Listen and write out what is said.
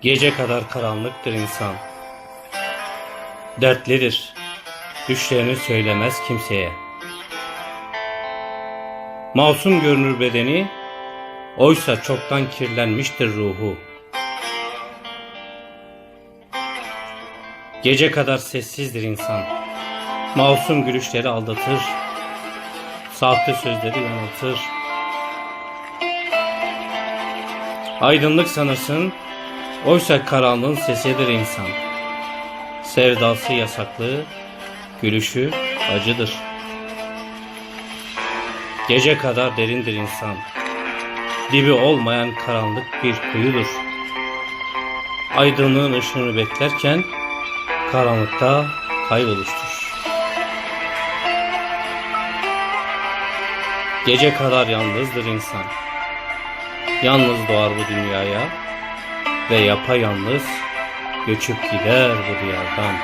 Gece kadar karanlıktır insan. Dertlidir. Düşlerini söylemez kimseye. Masum görünür bedeni, oysa çoktan kirlenmiştir ruhu. Gece kadar sessizdir insan. Masum gülüşleri aldatır. Sahte sözleri yanıltır. Aydınlık sanırsın, oysa karanlığın sesidir insan. Sevdası yasaklı, gülüşü acıdır. Gece kadar derindir insan. Dibi olmayan karanlık bir kuyudur. Aydınlığın ışığını beklerken karanlıkta kayboluştur. Gece kadar yalnızdır insan. Yalnız doğar bu dünyaya ve yapayalnız göçüp gider bu diyardan.